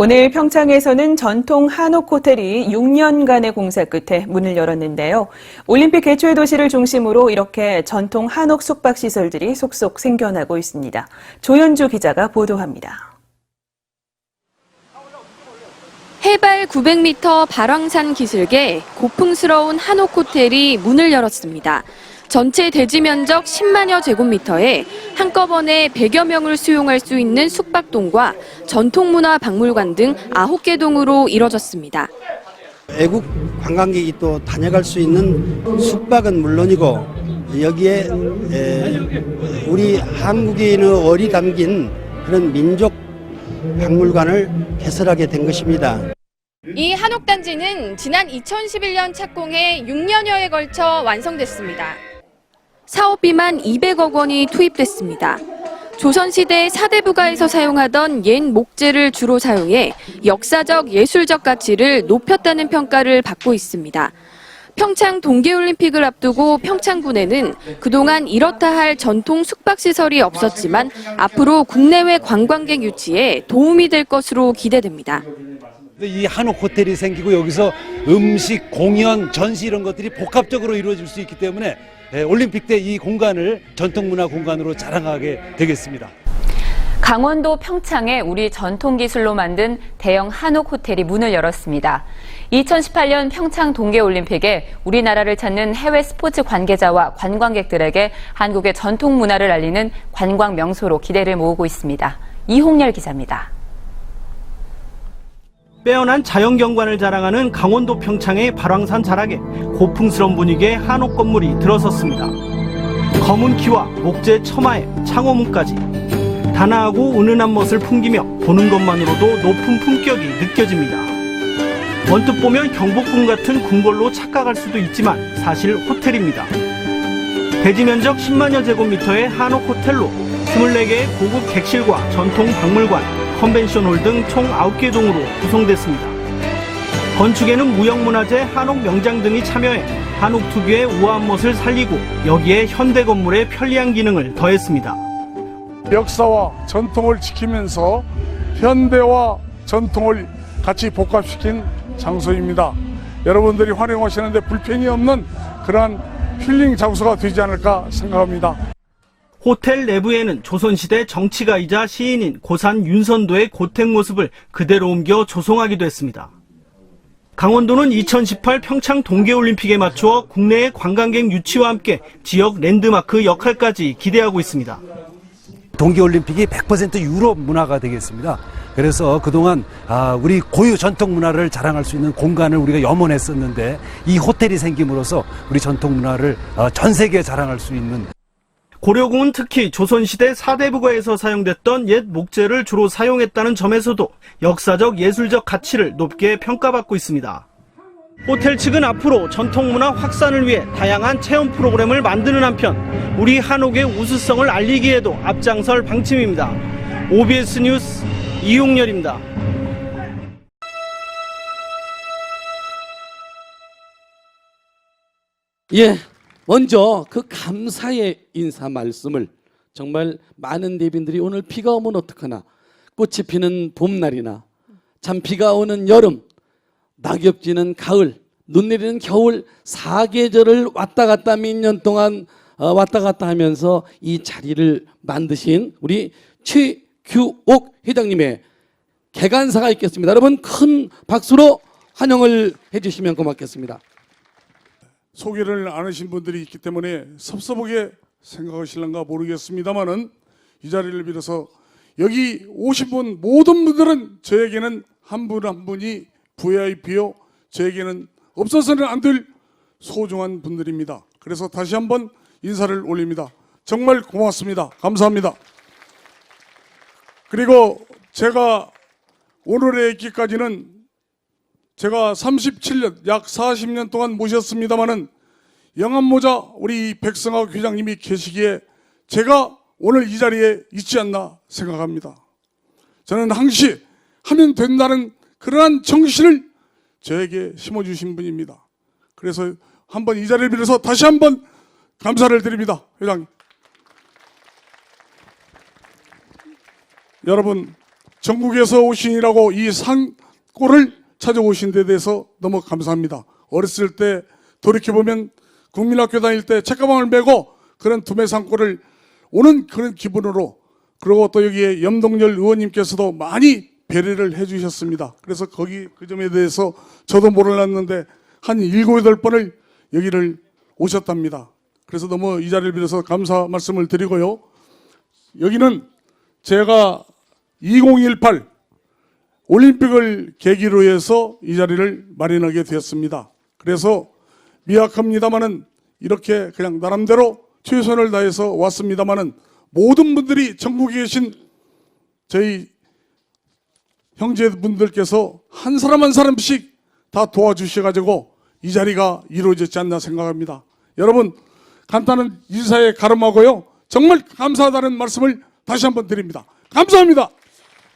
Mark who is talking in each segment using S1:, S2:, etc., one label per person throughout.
S1: 오늘 평창에서는 전통 한옥 호텔이 6년간의 공사 끝에 문을 열었는데요. 올림픽 개최 도시를 중심으로 이렇게 전통 한옥 숙박 시설들이 속속 생겨나고 있습니다. 조현주 기자가 보도합니다.
S2: 해발 900m 발왕산 기슭에 고풍스러운 한옥 호텔이 문을 열었습니다. 전체 대지 면적 10만여 제곱미터에 한꺼번에 100여 명을 수용할 수 있는 숙박동과 전통문화 박물관 등 9개 동으로 이뤄졌습니다.
S3: 외국 관광객이 또 다녀갈 수 있는 숙박은 물론이고 여기에 에, 우리 한국인의 얼이 담긴 그런 민족 박물관을 개설하게 된 것입니다.
S2: 이 한옥단지는 지난 2011년 착공해 6년여에 걸쳐 완성됐습니다. 사업비만 200억 원이 투입됐습니다. 조선시대 사대부가에서 사용하던 옛 목재를 주로 사용해 역사적 예술적 가치를 높였다는 평가를 받고 있습니다. 평창 동계올림픽을 앞두고 평창군에는 그동안 이렇다 할 전통 숙박시설이 없었지만 앞으로 국내외 관광객 유치에 도움이 될 것으로 기대됩니다.
S4: 이 한옥 호텔이 생기고 여기서 음식, 공연, 전시 이런 것들이 복합적으로 이루어질 수 있기 때문에 예, 올림픽 때 이 공간을 전통문화 공간으로 자랑하게 되겠습니다.
S5: 강원도 평창에 우리 전통 기술로 만든 대형 한옥 호텔이 문을 열었습니다. 2018년 평창 동계올림픽에 우리나라를 찾는 해외 스포츠 관계자와 관광객들에게 한국의 전통 문화를 알리는 관광 명소로 기대를 모으고 있습니다. 이홍열 기자입니다.
S6: 빼어난 자연경관을 자랑하는 강원도 평창의 발왕산 자락에 고풍스러운 분위기의 한옥 건물이 들어섰습니다. 검은 키와 목재 처마에 창호문까지 단아하고 은은한 멋을 풍기며 보는 것만으로도 높은 품격이 느껴집니다. 언뜻 보면 경복궁 같은 궁궐로 착각할 수도 있지만 사실 호텔입니다. 대지 면적 10만여 제곱미터의 한옥 호텔로 24개의 고급 객실과 전통 박물관, 컨벤션홀 등 총 9개 동으로 구성됐습니다. 건축에는 무형문화재 한옥 명장 등이 참여해 한옥 특유의 우아한 멋을 살리고 여기에 현대 건물의 편리한 기능을 더했습니다.
S7: 역사와 전통을 지키면서 현대와 전통을 같이 복합시킨 장소입니다. 여러분들이 활용하시는데 불편이 없는 그러한 힐링 장소가 되지 않을까 생각합니다.
S6: 호텔 내부에는 조선시대 정치가이자 시인인 고산 윤선도의 고택 모습을 그대로 옮겨 조성하기도 했습니다. 강원도는 2018 평창 동계올림픽에 맞추어 국내의 관광객 유치와 함께 지역 랜드마크 역할까지 기대하고 있습니다.
S4: 동계올림픽이 100% 유럽 문화가 되겠습니다. 그래서 그동안 아, 우리 고유 전통 문화를 자랑할 수 있는 공간을 우리가 염원했었는데 이 호텔이 생김으로써 우리 전통 문화를 어, 전 세계에 자랑할 수 있는
S6: 고려궁은 특히 조선시대 사대부가에서 사용됐던 옛 목재를 주로 사용했다는 점에서도 역사적 예술적 가치를 높게 평가받고 있습니다. 호텔 측은 앞으로 전통문화 확산을 위해 다양한 체험 프로그램을 만드는 한편 우리 한옥의 우수성을 알리기에도 앞장설 방침입니다. OBS 뉴스 이용렬입니다.
S8: 예, 먼저 그 감사의 인사 말씀을 정말 많은 대빈들이 오늘 비가 오면 어떡하나 꽃이 피는 봄날이나 참 비가 오는 여름 낙엽 지는 가을 눈 내리는 겨울 사계절을 왔다 갔다 몇년 동안 어, 왔다 갔다 하면서 이 자리를 만드신 우리 최규옥 회장님의 개간사가 있겠습니다. 여러분 큰 박수로 환영을 해주시면 고맙겠습니다.
S7: 소개를 안 하신 분들이 있기 때문에 섭섭하게 생각하실런가 모르겠습니다만은 이 자리를 빌어서 여기 오신 분 모든 분들은 저에게는 한분한 분이 VIP요 저에게는 없어서는 안 될 소중한 분들입니다. 그래서 다시 한번 인사를 올립니다. 정말 고맙습니다. 감사합니다. 그리고 제가 오늘에 있기까지는 제가 37년, 약 40년 동안 모셨습니다마는 영암모자 우리 백성학 회장님이 계시기에 제가 오늘 이 자리에 있지 않나 생각합니다. 저는 항시 하면 된다는 그러한 정신을 저에게 심어주신 분입니다. 그래서 한번 이 자리를 빌어서 다시 한번 감사를 드립니다. 회장님. 여러분, 전국에서 오신이라고 이 상골을 찾아오신 데 대해서 너무 감사합니다. 어렸을 때 돌이켜보면 국민학교 다닐 때 책가방을 메고 그런 두메 상골을 오는 그런 기분으로 그리고 또 여기에 염동열 의원님께서도 많이 배려를 해주셨습니다. 그래서 거기 그 점에 대해서 저도 몰랐는데 한 일곱 여덟 번을 여기를 오셨답니다. 그래서 너무 이 자리를 빌어서 감사 말씀을 드리고요. 여기는 제가 2018 올림픽을 계기로 해서 이 자리를 마련하게 되었습니다. 그래서 미약합니다마는 이렇게 그냥 나름대로 최선을 다해서 왔습니다마는 모든 분들이 전국에 계신 저희 형제분들께서 한 사람 한 사람씩 다 도와주셔가지고 이 자리가 이루어졌지 않나 생각합니다. 여러분 간단한 인사에 가름하고요. 정말 감사하다는 말씀을 다시 한번 드립니다. 감사합니다.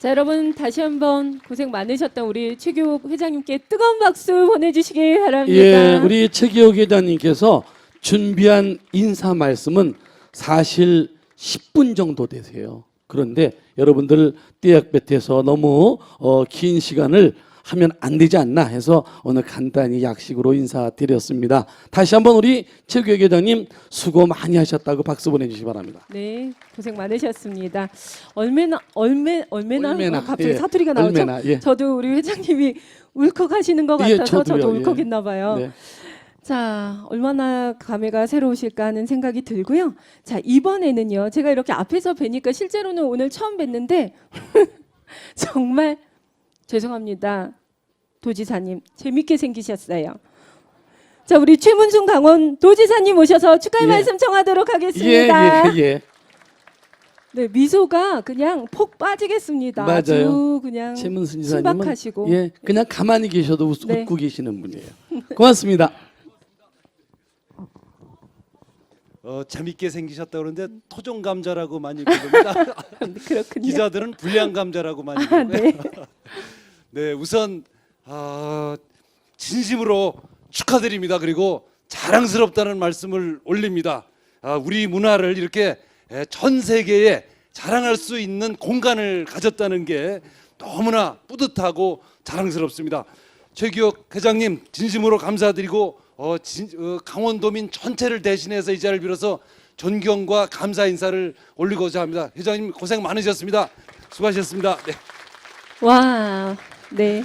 S9: 자, 여러분 다시 한번 고생 많으셨던 우리 최교욱 회장님께 뜨거운 박수 보내주시기 바랍니다.
S8: 예, 우리 최기호 회장님께서 준비한 인사 말씀은 사실 10분 정도 되세요. 그런데 여러분들 띠약볕에서 너무 어, 긴 시간을 하면 안 되지 않나 해서 오늘 간단히 약식으로 인사드렸습니다. 다시 한번 우리 최기호 회장님 수고 많이 하셨다고 박수 보내주시기 바랍니다.
S9: 네, 고생 많으셨습니다. 얼마나 얼마 얼마나,
S8: 얼마나,
S9: 어, 갑자기
S8: 예,
S9: 사투리가 나오죠?
S8: 얼마나, 예.
S9: 저도 우리 회장님이 울컥하시는 것
S8: 예,
S9: 같아서
S8: 저도요,
S9: 저도
S8: 예.
S9: 울컥했나 봐요.
S8: 네.
S9: 자, 얼마나 감회가 새로우실까 하는 생각이 들고요. 자, 이번에는요. 제가 이렇게 앞에서 뵈니까 실제로는 오늘 처음 뵀는데 정말 죄송합니다. 도지사님 재밌게 생기셨어요. 자, 우리 최문순 강원 도지사님 오셔서 축하의
S8: 예.
S9: 말씀 전하도록
S8: 예,
S9: 하겠습니다.
S8: 예, 예.
S9: 네, 미소가 그냥 폭 빠지겠습니다.
S8: 맞아요.
S9: 아주 그냥
S8: 최문순 지사님은
S9: 신박하시고
S8: 예, 그냥 가만히 계셔도 웃,
S9: 네.
S8: 웃고 계시는 분이에요. 고맙습니다.
S4: 어, 재밌게 생기셨다 그러는데 토종 감자라고 많이 부릅니다.
S9: 그렇군요.
S4: 기자들은 불량 감자라고 많이
S9: 아,
S4: 부르고요.
S9: 네.
S4: 네, 우선 아, 진심으로 축하드립니다. 그리고 자랑스럽다는 말씀을 올립니다. 아, 우리 문화를 이렇게 에, 전 세계에 자랑할 수 있는 공간을 가졌다는 게 너무나 뿌듯하고 자랑스럽습니다. 최기혁 회장님 진심으로 감사드리고 어, 진, 어, 강원도민 전체를 대신해서 이 자리를 빌어서 존경과 감사 인사를 올리고자 합니다. 회장님 고생 많으셨습니다. 수고하셨습니다. 네.
S9: 와, 네.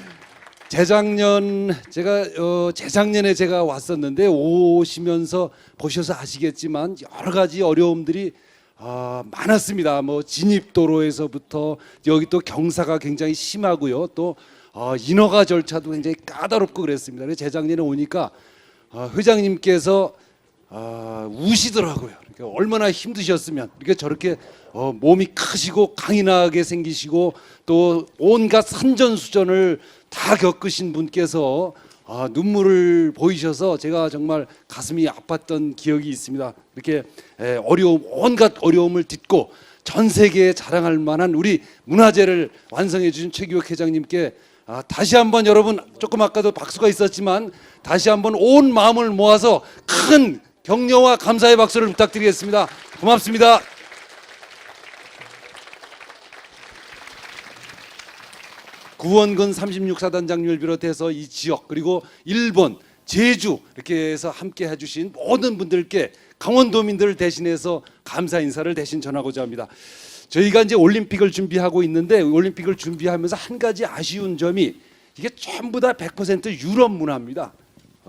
S4: 재작년 제가 어, 재작년에 제가 왔었는데 오시면서 보셔서 아시겠지만 여러 가지 어려움들이 아, 많았습니다. 뭐 진입 도로에서부터 여기 또 경사가 굉장히 심하고요. 또 어, 인허가 절차도 굉장히 까다롭고 그랬습니다. 그래서 재작년에 오니까 어, 회장님께서 아, 우시더라고요. 얼마나 힘드셨으면 이렇게 저렇게 어, 몸이 크시고 강인하게 생기시고 또 온갖 산전수전을 다 겪으신 분께서 아, 눈물을 보이셔서 제가 정말 가슴이 아팠던 기억이 있습니다. 이렇게 에, 어려움 온갖 어려움을 딛고 전 세계에 자랑할 만한 우리 문화재를 완성해 주신 최기욱 회장님께 아, 다시 한번 여러분 조금 아까도 박수가 있었지만 다시 한번 온 마음을 모아서 큰 격려와 감사의 박수를 부탁드리겠습니다. 고맙습니다. 구원근 36사단장님을 비롯해서 이 지역 그리고 일본 제주 이렇게 해서 함께 해주신 모든 분들께 강원도민들을 대신해서 감사 인사를 대신 전하고자 합니다. 저희가 이제 올림픽을 준비하고 있는데 올림픽을 준비하면서 한 가지 아쉬운 점이 이게 전부 다 100% 유럽 문화입니다.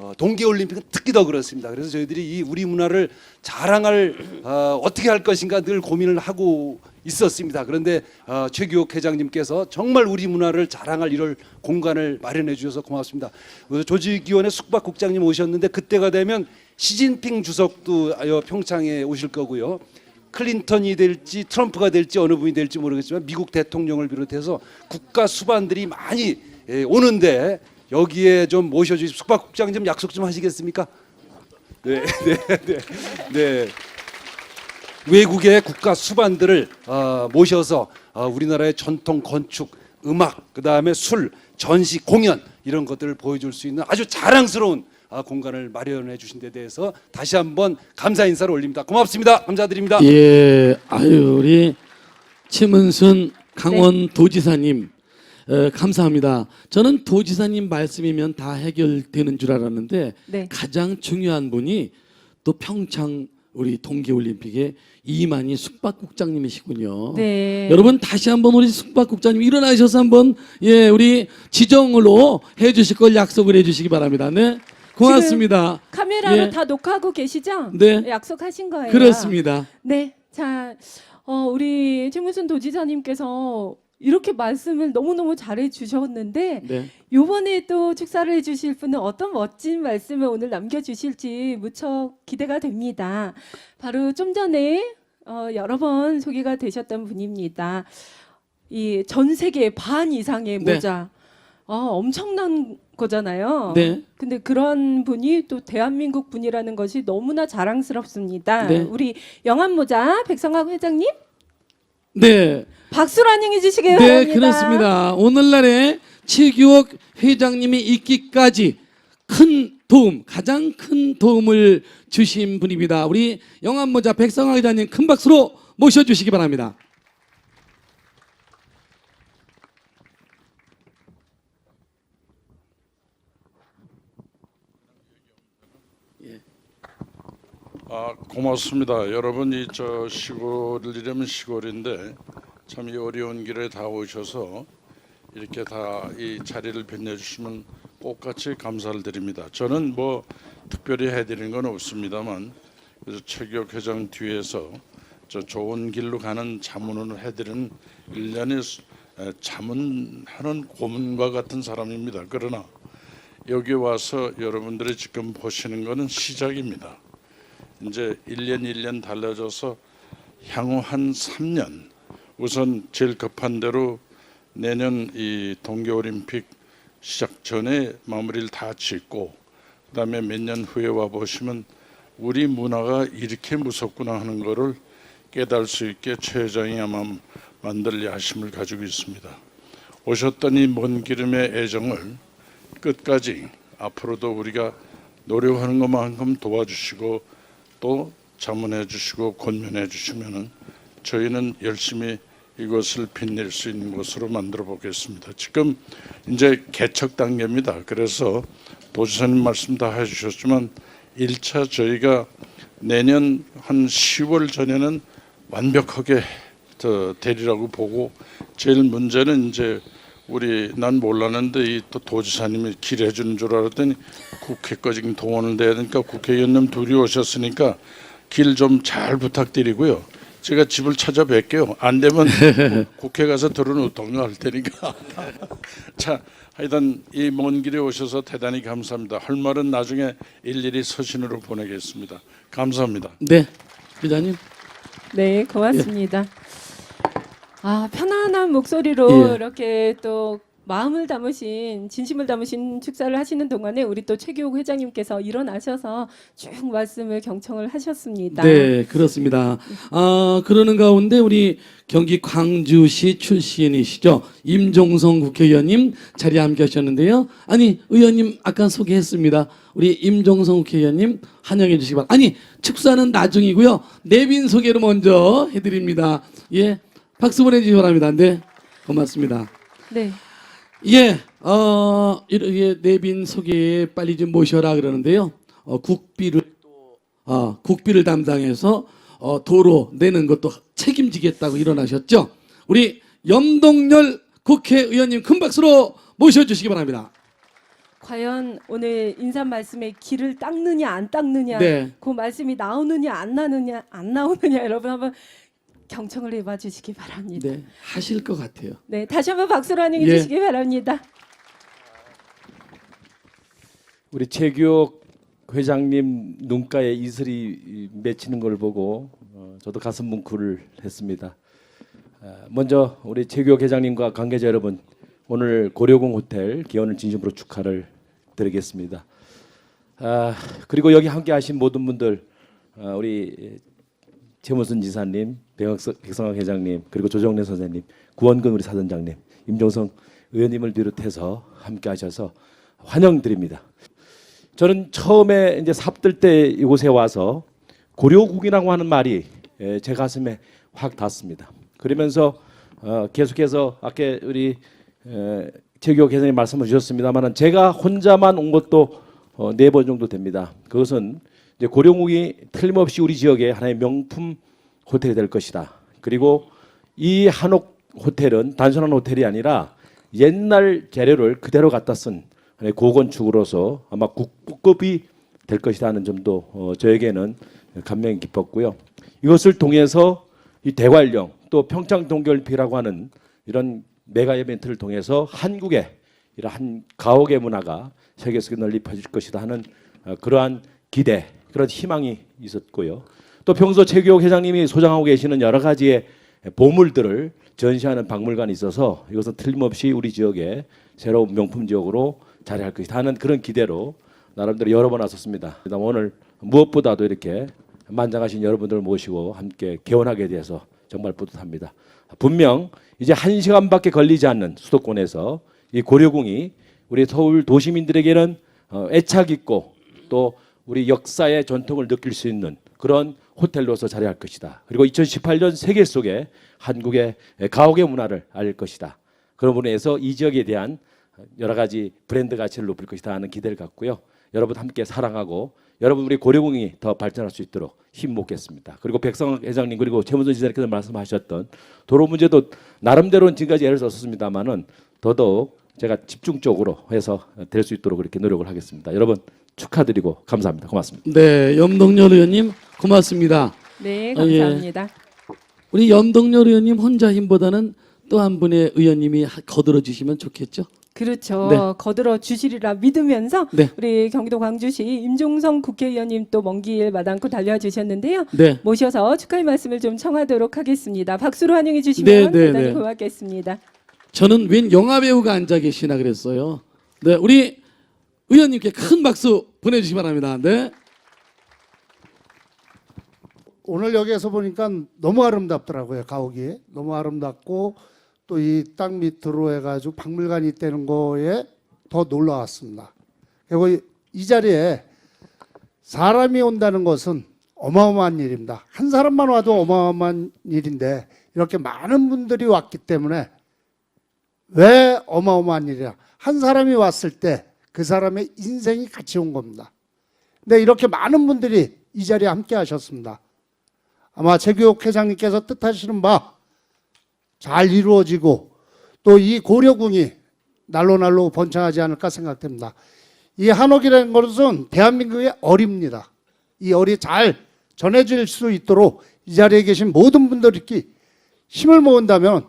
S4: 어, 동계올림픽은 특히 더 그렇습니다. 그래서 저희들이 이 우리 문화를 자랑할 어, 어떻게 할 것인가 늘 고민을 하고 있었습니다. 그런데 어, 최규옥 회장님께서 정말 우리 문화를 자랑할 이럴 공간을 마련해 주셔서 고맙습니다. 그 조직위원회 숙박국장님 오셨는데 그때가 되면 시진핑 주석도 어, 평창에 오실 거고요. 클린턴이 될지 트럼프가 될지 어느 분이 될지 모르겠지만 미국 대통령을 비롯해서 국가 수반들이 많이 예, 오는데 여기에 좀 모셔주시 숙박국장 좀 약속 좀 하시겠습니까? 네, 네, 네, 네. 외국의 국가 수반들을 어, 모셔서 어, 우리나라의 전통 건축, 음악, 그 다음에 술, 전시, 공연 이런 것들을 보여줄 수 있는 아주 자랑스러운 어, 공간을 마련해 주신 데 대해서 다시 한번 감사 인사를 올립니다. 고맙습니다. 감사드립니다.
S8: 예, 아유 우리 최문순 강원 도지사님 어, 감사합니다. 저는 도지사님 말씀이면 다 해결되는 줄 알았는데
S9: 네.
S8: 가장 중요한 분이 또 평창 우리 동계올림픽의 이만희 숙박국장님이시군요.
S9: 네.
S8: 여러분 다시 한번 우리 숙박국장님 일어나셔서 한번 예 우리 지정으로 해주실 걸 약속을 해주시기 바랍니다. 네 고맙습니다.
S9: 카메라로
S8: 예.
S9: 다 녹화하고 계시죠?
S8: 네.
S9: 약속하신 거예요.
S8: 그렇습니다.
S9: 네. 자, 어, 우리 최문순 도지사님께서 이렇게 말씀을 너무너무 잘해 주셨는데
S8: 네.
S9: 요번에 또 축사를 해 주실 분은 어떤 멋진 말씀을 오늘 남겨 주실지 무척 기대가 됩니다. 바로 좀 전에 어, 여러 번 소개가 되셨던 분입니다. 이 전 세계 반 이상의
S8: 네.
S9: 모자. 어, 엄청난 거잖아요.
S8: 네.
S9: 근데 그런 분이 또 대한민국 분이라는 것이 너무나 자랑스럽습니다.
S8: 네.
S9: 우리 영암 모자 백성학 회장님
S8: 네.
S9: 박수로 환영해 주시기
S8: 네,
S9: 바랍니다.
S8: 그렇습니다. 오늘날에 최규옥 회장님이 있기까지 큰 도움, 가장 큰 도움을 주신 분입니다. 우리 영암모자 백성화 회장님 큰 박수로 모셔주시기 바랍니다.
S10: 아, 고맙습니다. 여러분 이 저 시골이라면 시골인데 참 이 어려운 길에 다 오셔서 이렇게 다 이 자리를 빛내주시면 똑같이 감사를 드립니다. 저는 뭐 특별히 해드리는 건 없습니다만 그래서 최기혁 회장 뒤에서 저 좋은 길로 가는 자문을 해드리는 일련의 자문하는 고문과 같은 사람입니다. 그러나 여기 와서 여러분들이 지금 보시는 것은 시작입니다. 이제 1년 1년 달라져서 향후 한 3년 우선 제일 급한 대로 내년 이 동계올림픽 시작 전에 마무리를 다 짓고 그다음에 몇 년 후에 와 보시면 우리 문화가 이렇게 무섭구나 하는 거를 깨달을 수 있게 최 회장이 아마 만들 야심을 가지고 있습니다. 오셨던 이먼 기름의 애정을 끝까지 앞으로도 우리가 노력하는 것만큼 도와주시고 또 자문해 주시고 권면해 주시면은 저희는 열심히 이것을 빛낼 수 있는 것으로 만들어 보겠습니다. 지금 이제 개척 단계입니다. 그래서 도지사님 말씀 다 해주셨지만 1차 저희가 내년 한 10월 전에는 완벽하게 저 되리라고 보고 제일 문제는 이제 우리 난 몰랐는데 이 또 도지사님이 길해 주는 줄 알았더니 국회까지 동원을 돼야 되니까 국회의원님 둘이 오셨으니까 길 좀 잘 부탁드리고요. 제가 집을 찾아뵐게요. 안 되면 국회 가서 들어놓던가 할 테니까. 자, 하여튼 이 먼 길에 오셔서 대단히 감사합니다. 할 말은 나중에 일일이 서신으로 보내겠습니다. 감사합니다.
S8: 네, 회장님.
S9: 네, 고맙습니다. 아, 편안한 목소리로
S8: 예.
S9: 이렇게 또 마음을 담으신 진심을 담으신 축사를 하시는 동안에 우리 또 최기욱 회장님께서 일어나셔서 쭉 말씀을 경청을 하셨습니다.
S8: 네, 그렇습니다. 아, 그러는 가운데 우리 경기 광주시 출신이시죠. 임종성 국회의원님 자리에 함께 하셨는데요. 아니, 의원님 아까 소개했습니다. 우리 임종성 국회의원님 환영해 주시기 바랍니다. 아니, 축사는 나중이고요. 내빈 소개를 먼저 해드립니다. 예, 박수 보내주시기 바랍니다. 네, 고맙습니다.
S9: 네.
S8: 예, 어, 이렇게 내빈 소개에 빨리 좀 모셔라 그러는데요. 어, 국비를 또, 어, 국비를 담당해서 어, 도로 내는 것도 책임지겠다고 일어나셨죠. 우리 염동열 국회의원님 큰 박수로 모셔주시기 바랍니다.
S9: 과연 오늘 인사 말씀에 길을 닦느냐 안 닦느냐
S8: 네.
S9: 그 말씀이 나오느냐 안 나느냐 안 나오느냐 여러분 한번 경청을 해봐 주시기 바랍니다.
S8: 네, 하실 것 같아요.
S9: 네, 다시 한번 박수로 환영해
S8: 예.
S9: 주시기 바랍니다.
S11: 우리 최규옥 회장님 눈가에 이슬이 맺히는 걸 보고 어, 저도 가슴 뭉클을 했습니다. 아, 먼저 우리 최규옥 회장님과 관계자 여러분 오늘 고려공 호텔 기원을 진심으로 축하를 드리겠습니다. 아, 그리고 여기 함께 하신 모든 분들 아, 우리 최문순 지사님, 백학석- 백성학 회장님, 그리고 조정래 선생님, 구원근 우리 사단장님, 임종성 의원님을 비롯해서 함께하셔서 환영드립니다. 저는 처음에 이제 삽들 때 이곳에 와서 고려국이라고 하는 말이 예, 제 가슴에 확 닿습니다. 그러면서 어, 계속해서 아까 우리 에, 최교 계장님 말씀을 주셨습니다만은 제가 혼자만 온 것도 어, 네번 정도 됩니다. 그것은 이제 고령국이 틀림없이 우리 지역의 하나의 명품 호텔이 될 것이다. 그리고 이 한옥 호텔은 단순한 호텔이 아니라 옛날 재료를 그대로 갖다 쓴 고건축으로서 아마 국급이 될 것이다 하는 점도 어, 저에게는 감명이 깊었고요. 이것을 통해서 이 대관령 또 평창 동계올림픽이라고 하는 이런 메가 이벤트를 통해서 한국의 이러한 가옥의 문화가 세계에서 널리 퍼질 것이다 하는 어, 그러한 기대, 그런 희망이 있었고요. 또 평소 최교욱 회장님이 소장하고 계시는 여러 가지의 보물들을 전시하는 박물관이 있어서 이것은 틀림없이 우리 지역의 새로운 명품 지역으로 자리할 것이다 하는 그런 기대로 나름대로 여러 번 왔었습니다. 오늘 무엇보다도 이렇게 만장하신 여러분들을 모시고 함께 개원하게 돼서 정말 뿌듯합니다. 분명 이제 한 시간밖에 걸리지 않는 수도권에서 이 고려궁이 우리 서울 도시민들에게는 어, 애착 있고 또 우리 역사의 전통을 느낄 수 있는 그런 호텔로서 자리할 것이다. 그리고 2018년 세계 속에 한국의 가옥의 문화를 알릴 것이다. 그런 부분에서 이 지역에 대한 여러 가지 브랜드 가치를 높일 것이다 하는 기대를 갖고요. 여러분 함께 사랑하고 여러분 우리 고려궁이 더 발전할 수 있도록 힘 모겠습니다. 그리고 백성학 회장님 그리고 최문선 지사님께서 말씀하셨던 도로 문제도 나름대로는 지금까지 애를 썼습니다만은 더더욱 제가 집중적으로 해서 될 수 있도록 그렇게 노력을 하겠습니다. 여러분 축하드리고 감사합니다. 고맙습니다.
S8: 네, 염동열 의원님 고맙습니다.
S9: 네,
S8: 아, 예.
S9: 감사합니다.
S8: 우리 염동열 의원님 혼자 힘보다는 또 한 분의 의원님이 하- 거들어 주시면 좋겠죠.
S9: 그렇죠.
S8: 네.
S9: 거들어 주시리라 믿으면서
S8: 네.
S9: 우리 경기도 광주시 임종성 국회의원님 또 먼 길 마당고 달려주셨는데요.
S8: 네.
S9: 모셔서 축하의 말씀을 좀 청하도록 하겠습니다. 박수로 환영해
S8: 네,
S9: 주시면
S8: 네,
S9: 대단히
S8: 네.
S9: 고맙겠습니다.
S8: 저는 웬 영화 배우가 앉아 계시나 그랬어요. 네, 우리 의원님께 큰 박수 보내주시기 바랍니다. 네.
S12: 오늘 여기에서 보니까 너무 아름답더라고요 가옥이 너무 아름답고 또 이 땅 밑으로 해가지고 박물관이 있다는 거에 더 놀라웠습니다. 그리고 이- 이 자리에 사람이 온다는 것은 어마어마한 일입니다. 한 사람만 와도 어마어마한 일인데 이렇게 많은 분들이 왔기 때문에 왜 어마어마한 일이야? 한 사람이 왔을 때 그 사람의 인생이 같이 온 겁니다. 근데 이렇게 많은 분들이 이 자리에 함께 하셨습니다. 아마 최교육 회장님께서 뜻하시는 바 잘 이루어지고 또 이 고려궁이 날로 날로 번창하지 않을까 생각됩니다. 이 한옥이라는 것은 대한민국의 어립니다. 이 어리 잘 전해질 수 있도록 이 자리에 계신 모든 분들이 힘을 모은다면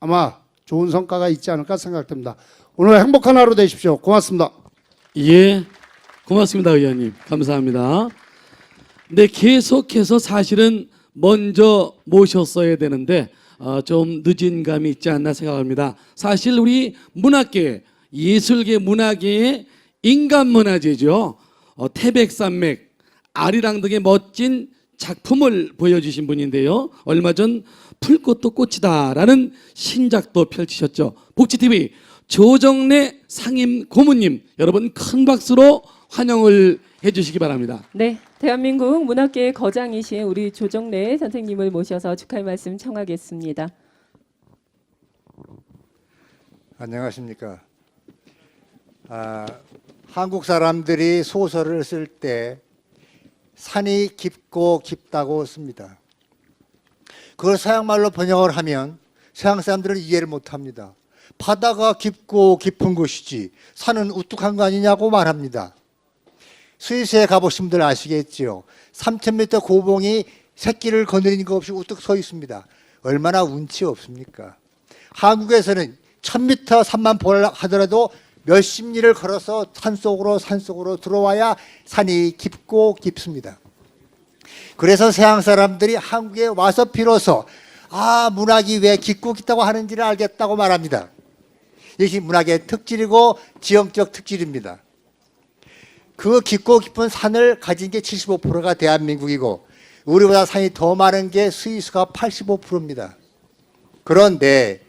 S12: 아마 좋은 성과가 있지 않을까 생각됩니다. 오늘 행복한 하루 되십시오. 고맙습니다.
S8: 예, 고맙습니다, 의원님. 감사합니다. 네, 계속해서 사실은 먼저 모셨어야 되는데 어, 좀 늦은 감이 있지 않나 생각합니다. 사실 우리 문학계, 예술계, 문화계의 인간 문화재죠. 어, 태백산맥, 아리랑 등의 멋진 작품을 보여주신 분인데요. 얼마 전 풀꽃도 꽃이다라는 신작도 펼치셨죠. 복지TV 조정래 상임 고문님 여러분 큰 박수로 환영을 해주시기 바랍니다.
S9: 네, 대한민국 문학계의 거장이신 우리 조정래 선생님을 모셔서 축하의 말씀 청하겠습니다.
S13: 안녕하십니까. 아, 한국 사람들이 소설을 쓸 때 산이 깊고 깊다고 씁니다. 그걸 서양말로 번역을 하면 서양 사람들은 이해를 못합니다. 바다가 깊고 깊은 것이지 산은 우뚝한 거 아니냐고 말합니다. 스위스에 가보신 분들 아시겠지요. 3,000m 고봉이 새끼를 거느리는 것 없이 우뚝 서 있습니다. 얼마나 운치 없습니까? 한국에서는 1000m 산만 하더라도 몇십 리를 걸어서 산속으로 산속으로 들어와야 산이 깊고 깊습니다. 그래서 서양 사람들이 한국에 와서 비로소 아 문학이 왜 깊고 깊다고 하는지를 알겠다고 말합니다. 이것이 문학의 특질이고 지형적 특질입니다. 그 깊고 깊은 산을 가진 게 75%가 대한민국이고 우리보다 산이 더 많은 게 스위스가 85%입니다. 그런데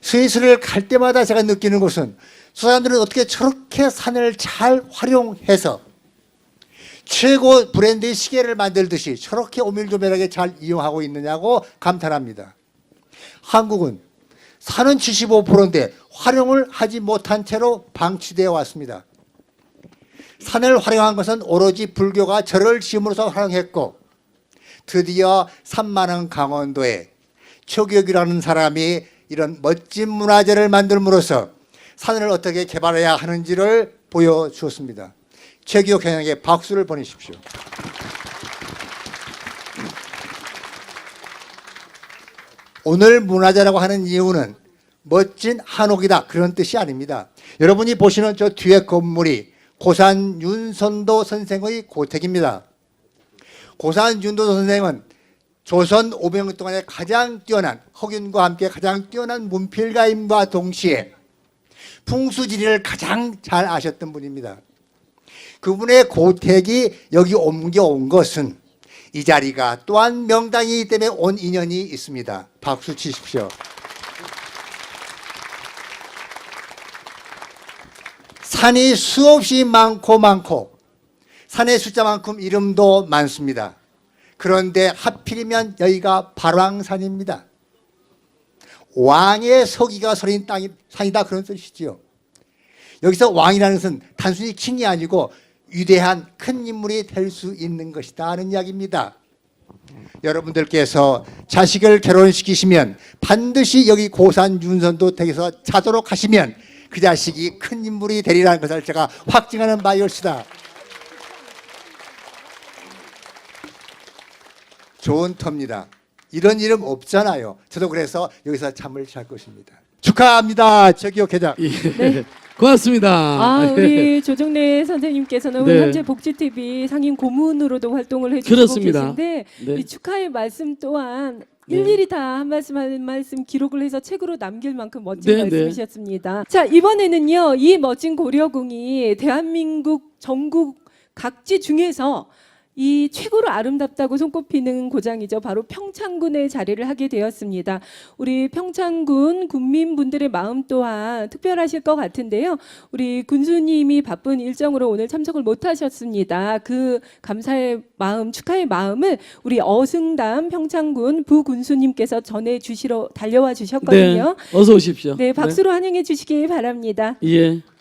S13: 스위스를 갈 때마다 제가 느끼는 것은 저 사람들은 어떻게 저렇게 산을 잘 활용해서 최고 브랜드의 시계를 만들듯이 저렇게 오밀조밀하게 잘 이용하고 있느냐고 감탄합니다. 한국은 산은 75%인데 활용을 하지 못한 채로 방치되어 왔습니다. 산을 활용한 것은 오로지 불교가 절을 지음으로써 활용했고 드디어 산만한 강원도에 초교육이라는 사람이 이런 멋진 문화재를 만들므로써 산을 어떻게 개발해야 하는지를 보여주었습니다. 최기호 경영에 박수를 보내십시오. 오늘 문화재라고 하는 이유는 멋진 한옥이다 그런 뜻이 아닙니다. 여러분이 보시는 저 뒤에 건물이 고산 윤선도 선생의 고택입니다. 고산 윤도 선생은 조선 500년 동안에 가장 뛰어난 허균과 함께 가장 뛰어난 문필가임과 동시에 풍수지리를 가장 잘 아셨던 분입니다. 그분의 고택이 여기 옮겨온 것은 이 자리가 또한 명당이기 때문에 온 인연이 있습니다. 박수 치십시오. 산이 수없이 많고 많고 산의 숫자만큼 이름도 많습니다. 그런데 하필이면 여기가 발왕산입니다. 왕의 서기가 서린 땅이 산이다 그런 뜻이지요. 여기서 왕이라는 것은 단순히 킹이 아니고 위대한 큰 인물이 될 수 있는 것이다 하는 이야기입니다. 여러분들께서 자식을 결혼시키시면 반드시 여기 고산 윤선도 댁에서 자도록 하시면 그 자식이 큰 인물이 되리라는 것을 제가 확증하는 바이올시다. 좋은 터입니다. 이런 이름 없잖아요. 저도 그래서 여기서 잠을 잘 것입니다. 축하합니다. 최기호 회장.
S8: 예. 고맙습니다.
S9: 아, 우리 조정래 선생님께서는
S8: 네.
S9: 현재 복지TV 상임 고문으로도 활동을 해주시고
S8: 그렇습니다.
S9: 계신데
S8: 네.
S9: 이 축하의 말씀 또한
S8: 네.
S9: 일일이 다 한 말씀 한 말씀 기록을 해서 책으로 남길 만큼 멋진
S8: 네, 네.
S9: 말씀이셨습니다. 자 이번에는요 이 멋진 고려궁이 대한민국 전국 각지 중에서 이 최고로 아름답다고 손꼽히는 고장이죠. 바로 평창군에 자리를 하게 되었습니다. 우리 평창군 군민분들의 마음 또한 특별하실 것 같은데요. 우리 군수님이 바쁜 일정으로 오늘 참석을 못 하셨습니다. 그 감사의 마음, 축하의 마음을 우리 어승담 평창군 부군수님께서 전해 주시러 달려와
S8: 네.
S9: 주셨거든요.
S8: 어서 오십시오.
S9: 네, 박수로 환영해 주시기 바랍니다.
S8: 네. 예.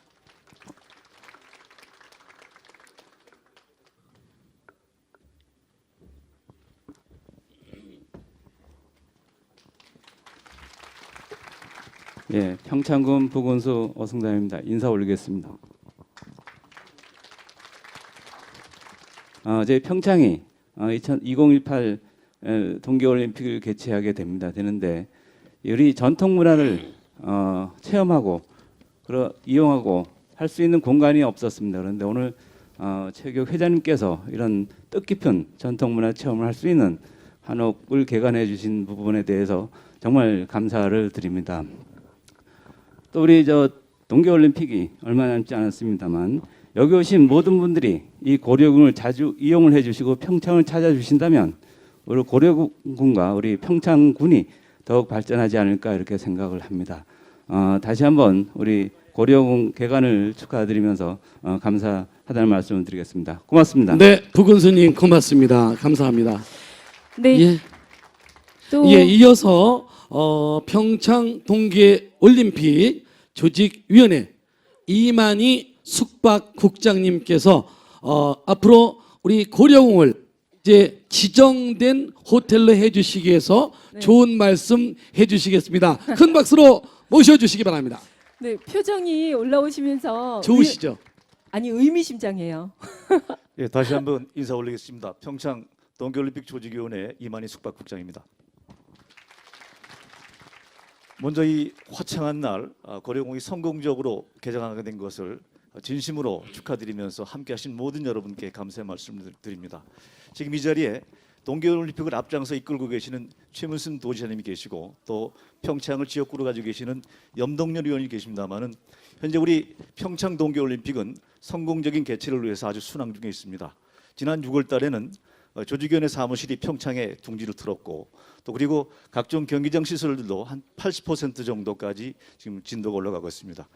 S14: 예, 평창군 부군수 어승담입니다. 인사 올리겠습니다. 어, 제 평창이 어, 2018 에, 동계올림픽을 개최하게 됩니다. 되는데 우리 전통 문화를 어, 체험하고 그러, 이용하고 할 수 있는 공간이 없었습니다. 그런데 오늘 어, 최교 회장님께서 이런 뜻깊은 전통 문화 체험을 할 수 있는 한옥을 개관해 주신 부분에 대해서 정말 감사를 드립니다. 또 우리 저 동계올림픽이 얼마 남지 않았습니다만 여기 오신 모든 분들이 이 고려궁을 자주 이용을 해주시고 평창을 찾아주신다면 우리 고려궁과 우리 평창군이 더욱 발전하지 않을까 이렇게 생각을 합니다. 어, 다시 한번 우리 고려궁 개관을 축하드리면서 어, 감사하다는 말씀을 드리겠습니다. 고맙습니다.
S8: 네, 부군수님 고맙습니다. 감사합니다.
S9: 네,
S8: 예.
S9: 또
S8: 예, 이어서 어, 평창 동계 올림픽 조직위원회 이만희 숙박국장님께서 어, 앞으로 우리 고려공을 이제 지정된 호텔로 해주시기 위해서
S9: 네.
S8: 좋은 말씀 해주시겠습니다. 큰 박수로 모셔주시기 바랍니다.
S9: 네, 표정이 올라오시면서
S8: 좋으시죠?
S9: 의- 아니 의미심장해요.
S15: 예, 다시 한번 인사 올리겠습니다. 평창 동계올림픽 조직위원회 이만희 숙박국장입니다. 먼저 이 화창한 날 아, 고려공이 성공적으로 개장하게 된 것을 진심으로 축하드리면서 함께하신 모든 여러분께 감사의 말씀을 드립니다. 지금 이 자리에 동계올림픽을 앞장서 이끌고 계시는 최문순 도지사님이 계시고 또 평창을 지역구로 가지고 계시는 염동열 의원이 계십니다만은 현재 우리 평창 동계올림픽은 성공적인 개최를 위해서 아주 순항 중에 있습니다. 지난 6월 달에는 어, 조직위원회 사무실이 평창에 둥지를 틀었고 또 그리고 각종 경기장 시설들도 한 80% 정도까지 지금 진도가 올라가고 있습니다.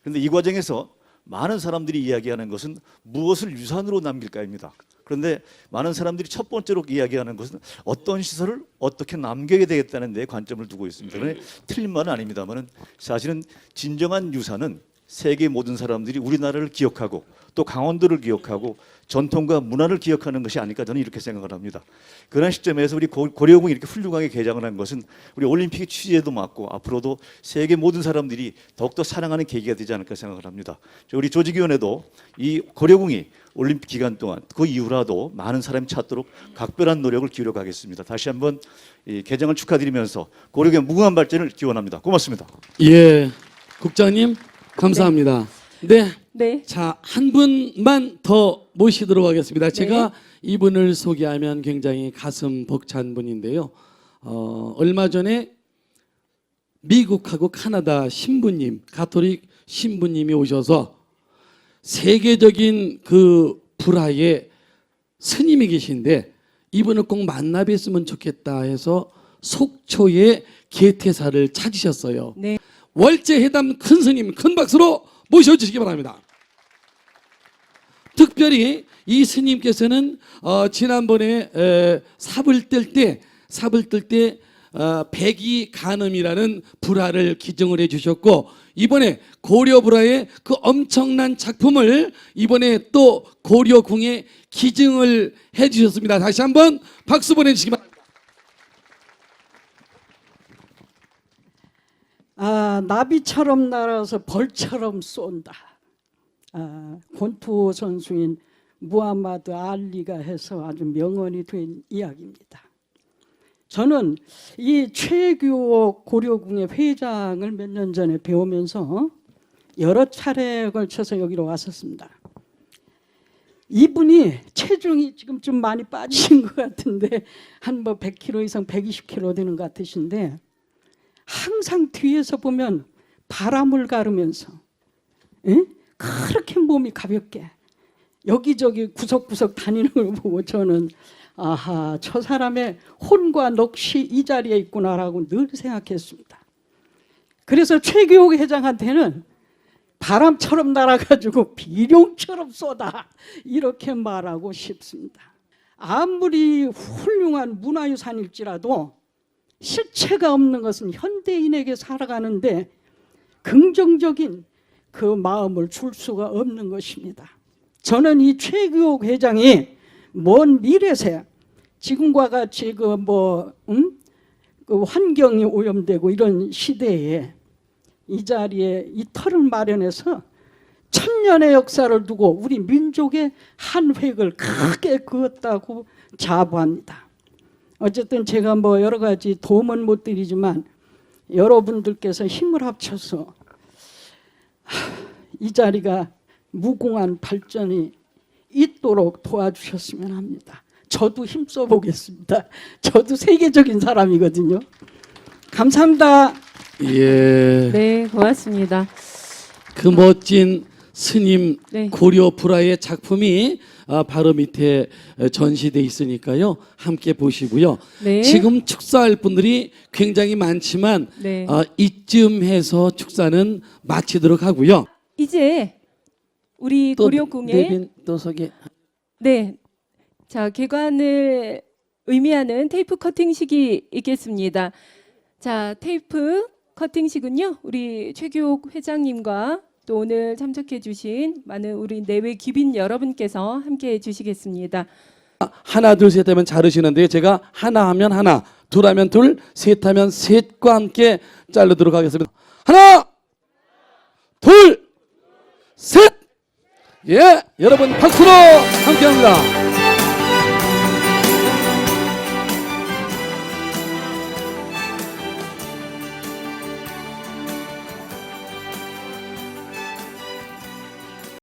S15: 그런데 이 과정에서 많은 사람들이 이야기하는 것은 무엇을 유산으로 남길까입니다. 그런데 많은 사람들이 첫 번째로 이야기하는 것은 어떤 시설을 어떻게 남겨야 되겠다는 데 관점을 두고 있습니다. 틀린 말은 아닙니다만은 사실은 진정한 유산은 세계 모든 사람들이 우리나라를 기억하고 또 강원도를 기억하고 전통과 문화를 기억하는 것이 아닐까 저는 이렇게 생각을 합니다. 그런 시점에서 우리 고- 고려공이 이렇게 훌륭하게 개장을 한 것은 우리 올림픽의 취지에도 맞고 앞으로도 세계 모든 사람들이 더욱더 사랑하는 계기가 되지 않을까 생각을 합니다. 저 우리 조직위원회도 이 고려공이 올림픽 기간 동안 그 이후라도 많은 사람이 찾도록 각별한 노력을 기울여 가겠습니다. 다시 한번 이 개장을 축하드리면서 고려의 무궁한 발전을 기원합니다. 고맙습니다.
S8: 예, 국장님 감사합니다. 네.
S9: 네.
S8: 자, 한 분만 더 모시도록 하겠습니다. 제가 이분을 소개하면 굉장히 가슴 벅찬 분인데요. 어, 얼마 전에 미국하고 카나다 신부님, 가톨릭 신부님이 오셔서 세계적인 그 불화의 스님이 계신데 이분을 꼭 만나 뵀으면 좋겠다 해서 속초에 개태사를 찾으셨어요.
S9: 네.
S8: 월제 회담 큰 스님 큰 박수로 모셔주시기 바랍니다. 특별히 이 스님께서는 어, 지난번에 에, 삽을 뜰 때 삽을 뜰때 어, 백이 간음이라는 불화를 기증을 해주셨고 이번에 고려 불화의 그 엄청난 작품을 이번에 또 고려궁에 기증을 해주셨습니다. 다시 한번 박수 보내주시기 바랍니다.
S16: 아, 나비처럼 날아서 벌처럼 쏜다. 아, 권투 선수인 무하마드 알리가 해서 아주 명언이 된 이야기입니다. 저는 이 최규호 고려궁의 회장을 몇 년 전에 배우면서 여러 차례에 걸쳐서 여기로 왔었습니다. 이분이 체중이 지금 좀 많이 빠지신 것 같은데 한 뭐 100kg 이상 120kg 되는 것 같으신데 항상 뒤에서 보면 바람을 가르면서 예? 그렇게 몸이 가볍게 여기저기 구석구석 다니는 걸 보고 저는 아하 저 사람의 혼과 넋이 이 자리에 있구나라고 늘 생각했습니다. 그래서 최규호 회장한테는 바람처럼 날아가지고 비룡처럼 쏟아 이렇게 말하고 싶습니다. 아무리 훌륭한 문화유산일지라도 실체가 없는 것은 현대인에게 살아가는데 긍정적인 그 마음을 줄 수가 없는 것입니다. 저는 이 최규옥 회장이 먼 미래세 지금과 같이 그뭐 음? 그 환경이 오염되고 이런 시대에 이 자리에 이 터를 마련해서 천년의 역사를 두고 우리 민족의 한 획을 크게 그었다고 자부합니다. 어쨌든 제가 뭐 여러 가지 도움은 못 드리지만 여러분들께서 힘을 합쳐서 이 자리가 무궁한 발전이 있도록 도와주셨으면 합니다. 저도 힘써 보겠습니다. 저도 세계적인 사람이거든요. 감사합니다.
S8: 예.
S9: 네, 고맙습니다.
S8: 그 멋진 스님
S9: 네.
S8: 고려 불화의 작품이 아, 바로 밑에 전시돼 있으니까요. 함께 보시고요.
S9: 네.
S8: 지금 축사할 분들이 굉장히 많지만
S9: 네.
S8: 아, 이쯤 해서 축사는 마치도록 하고요.
S9: 이제 우리
S8: 또
S9: 고려궁의
S8: 내빈 또 소개.
S9: 네. 자, 개관을 의미하는 테이프 커팅식이 있겠습니다. 자, 테이프 커팅식은요. 우리 최규옥 회장님과 또 오늘 참석해 주신 많은 우리 내외 귀빈 여러분께서 함께 해 주시겠습니다.
S8: 하나 둘 셋 하면 자르시는데 제가 하나 하면 하나, 둘 하면 둘, 셋 하면 셋과 함께 자르도록 하겠습니다. 하나, 둘, 셋. 예, 여러분 박수로 함께합니다.